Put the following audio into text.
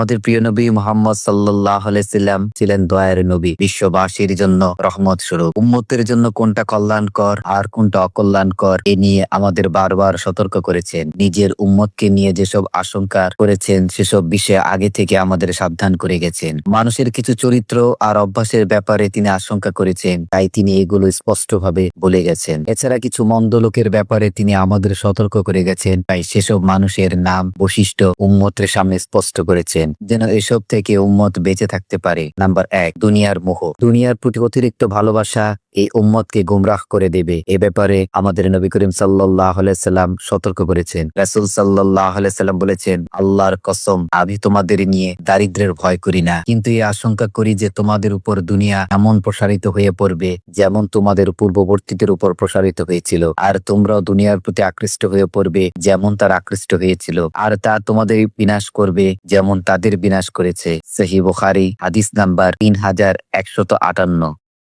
আমাদের প্রিয় নবী মোহাম্মদ সাল্লাহ সাল্লাম ছিলেন দয়ার নবী, বিশ্ববাসীর জন্য রহমত স্বরূপ। উম্মতের জন্য কোনটা কল্যাণকর আর কোনটা অকল্যাণকর, এ নিয়ে আমাদের বারবার সতর্ক করেছেন। নিজের উম্মতকে নিয়ে যেসব আশঙ্কা করেছেন, সেসব বিষয়ে আগে থেকে আমাদের সাবধান করে গেছেন। মানুষের কিছু চরিত্র আর অভ্যাসের ব্যাপারে তিনি আশঙ্কা করেছেন, তাই তিনি এগুলো স্পষ্টভাবে বলে গেছেন। এছাড়া কিছু মন্দ লোকের ব্যাপারে তিনি আমাদের সতর্ক করে গেছেন, তাই সেসব মানুষের নাম বৈশিষ্ট্য উম্মতের সামনে স্পষ্ট করেছেন। যেন এসব থেকে উম্মত বেঁচে থাকতে পারে। নাম্বার এক, দুনিয়ার মোহ। দুনিয়ার প্রতি অতিরিক্ত ভালোবাসা এই উম্মতকে গুমরাহ করে দেবে। এ ব্যাপারে আমাদের নবী করিম সাল্লাম সতর্ক করেছেন। রাসুল সাল্লাম বলেছেন, আল্লাহর কসম, আমি তোমাদের নিয়ে দারিদ্রের ভয় করি না। কিন্তু এই আশঙ্কা করি যে তোমাদের উপর দুনিয়া এমন প্রসারিত হয়ে পড়বে, যেমন তোমাদের পূর্ববর্তীদের উপর প্রসারিত হয়েছিল। আর তোমরাও দুনিয়ার প্রতি আকৃষ্ট হয়ে পড়বে, যেমন তার আকৃষ্ট হয়েছিল। আর তা তোমাদের বিনাশ করবে, যেমন তাদের বিনাশ করেছে। সহি বুখারি, হাদিস নাম্বার তিন হাজার একশত আটান্ন।